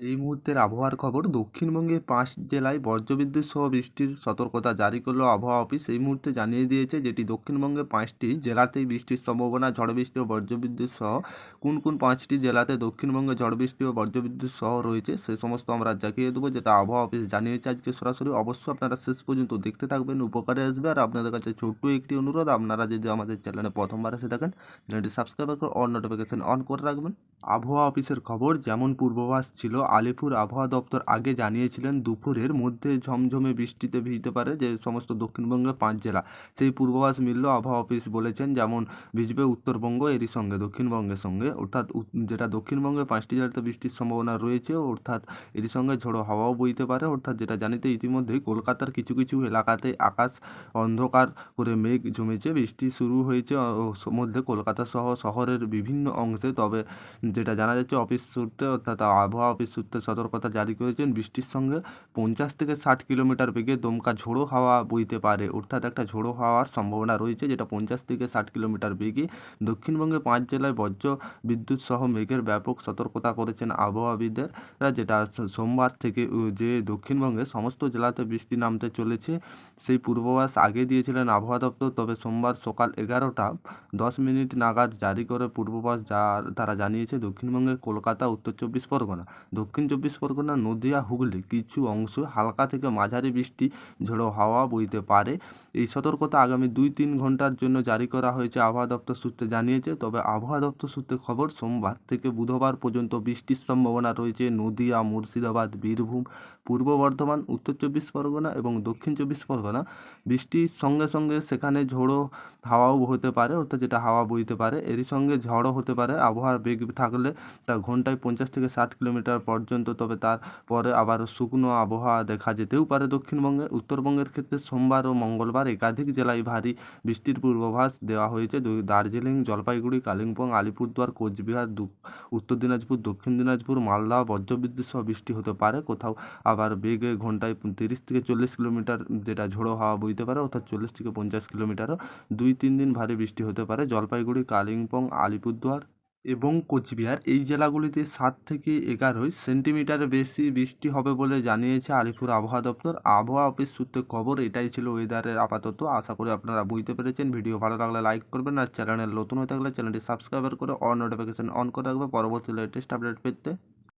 এই মুহূর্তের আবহাওয়ার খবর দক্ষিণবঙ্গে পাঁচ জেলায় বজ্রবিদ্যুৎ সহ বৃষ্টির সতর্কতা জারি করল আবহাওয়া অফিস। এই মুহূর্তে জানিয়ে দিয়েছে যেটি দক্ষিণবঙ্গে পাঁচটি জেলাতেই বৃষ্টির সম্ভাবনা, ঝড় বৃষ্টি ও বজ্রবিদ্যুৎ সহ কোন কোন পাঁচটি জেলাতে দক্ষিণবঙ্গে ঝড় বৃষ্টি ও বজ্রবিদ্যুৎ সহ রয়েছে সে সমস্ত আমরা জানিয়ে দেবো, যেটা আবহাওয়া অফিস জানিয়েছে আজকে সরাসরি। অবশ্যই আপনারা শেষ পর্যন্ত দেখতে থাকবেন, উপকারে আসবে। আর আপনাদের কাছে ছোট্ট একটি অনুরোধ, আপনারা যদি আমাদের চ্যানেলে প্রথমবার এসে থাকেন, চ্যানেলটি সাবস্ক্রাইব করে অন নোটিফিকেশন অন করে রাখবেন। আবহাওয়া অফিসের খবর, যেমন পূর্বাভাস ছিল আলিপুর আবহাওয়া দপ্তর আগে জানিয়েছিলেন, দুপুরের মধ্যে ঝমঝমে বৃষ্টিতে ভিজতে পারে যে সমস্ত দক্ষিণবঙ্গের পাঁচ জেলা। সেই পূর্বাভাস মিলল আবহাওয়া অফিস বলেছেন, যেমন ভিজবে উত্তরবঙ্গ, এরই সঙ্গে দক্ষিণবঙ্গের সঙ্গে। অর্থাৎ যেটা দক্ষিণবঙ্গে পাঁচটি জেলাতে বৃষ্টির সম্ভাবনা রয়েছে, অর্থাৎ এরই সঙ্গে ঝোড়ো হাওয়াও বইতে পারে। অর্থাৎ যেটা জানিতে ইতিমধ্যেই কলকাতার কিছু কিছু এলাকাতে আকাশ অন্ধকার করে মেঘ জমেছে, বৃষ্টি শুরু হয়েছে মধ্যে কলকাতা সহ শহরের বিভিন্ন অংশে। তবে যেটা জানা যাচ্ছে, অফিস সূত্রে অর্থাৎ আবহাওয়া অফিস সূত্রে সতর্কতা জারি করেছেন। বৃষ্টির সঙ্গে পঞ্চাশ থেকে ষাট কিলোমিটার বেগে দমকা ঝোড়ো হাওয়া বইতে পারে। অর্থাৎ একটা ঝোড়ো হাওয়ার সম্ভাবনা রয়েছে, যেটা পঞ্চাশ থেকে ষাট কিলোমিটার বেগে দক্ষিণবঙ্গে পাঁচ জেলায় বজ্র বিদ্যুৎ সহ মেঘের ব্যাপক সতর্কতা করেছেন আবহাওয়াবিদরা যেটা সোমবার থেকে যে দক্ষিণবঙ্গে সমস্ত জেলাতে বৃষ্টি নামতে চলেছে, সেই পূর্বাভাস আগে দিয়েছিলেন আবহাওয়া দপ্তর। তবে সোমবার সকাল এগারোটা দশ মিনিট নাগাদ জারি করে পূর্বাভাস যা, তারা জানিয়েছে, দক্ষিণবঙ্গের কলকাতা, উত্তর চব্বিশ পরগনা দক্ষিণ চব্বিশ পরগনা, নদীয়া, হুগলি কিছু অংশ হালকা থেকে মাঝারি বৃষ্টি, ঝোড়ো হাওয়া বইতে পারে। এই সতর্কতা আগামী দুই তিন ঘণ্টার জন্য জারি করা হয়েছে আবহাওয়া দপ্তর সূত্রে জানিয়েছে। তবে আবহাওয়া দপ্তর সূত্রে খবর, সোমবার থেকে বুধবার পর্যন্ত বৃষ্টির সম্ভাবনা রয়েছে নদিয়া, মুর্শিদাবাদ, বীরভূম, পূর্ব বর্ধমান, উত্তর চব্বিশ পরগনা এবং দক্ষিণ চব্বিশ পরগনা। বৃষ্টির সঙ্গে সঙ্গে সেখানে ঝোড়ো হাওয়াও হতে পারে, অর্থাৎ যেটা হাওয়া বইতে পারে। এরই সঙ্গে ঝড়ও হতে পারে। আবহাওয়ার বেগ থাকলে তা ঘন্টায় পঞ্চাশ থেকে ষাট কিলোমিটার পর্যন্ত, তবে তারপরে আবার শুকনো আবহাওয়া দেখা যেতেও পারে দক্ষিণবঙ্গে। উত্তরবঙ্গের ক্ষেত্রে সোমবার ও মঙ্গলবার একাধিক জেলায় ভারী বৃষ্টির পূর্বাভাস দেওয়া হয়েছে। দার্জিলিং, জলপাইগুড়ি, কালিম্পং, আলিপুরদুয়ার, কোচবিহার উত্তর দিনাজপুর, দক্ষিণ দিনাজপুর, মালদা, বজ্রবিদ্যুৎ সহ বৃষ্টি হতে পারে। কোথাও আবার বেগে ঘন্টায় তিরিশ থেকে চল্লিশ কিলোমিটার যেটা ঝোড়ো হাওয়া বইতে পারে, অর্থাৎ চল্লিশ থেকে পঞ্চাশ কিলোমিটারও। দুই তিন দিন ভারী বৃষ্টি হতে পারে। জলপাইগুড়ি, কালিম্পং, আলিপুরদুয়ার এবং কোচবিহার। এই জেলাগুলিতে সাত থেকে এগারোই সেন্টিমিটার বেশি বৃষ্টি হবে বলে জানিয়েছে আলিপুর আবহাওয়া দপ্তর। আবহাওয়া অফিস সূত্রে খবর, এটাই ছিল ওয়েদারের আপাতত। আশা করি আপনারা বুঝতে পেরেছেন। ভিডিও ভালো লাগলে লাইক করবেন আর চ্যানেল নতুন হয়ে থাকলে চ্যানেলটি সাবস্ক্রাইব করে অন নোটিফিকেশান অন করে রাখবে। পরবর্তী লেটেস্ট আপডেট পেতে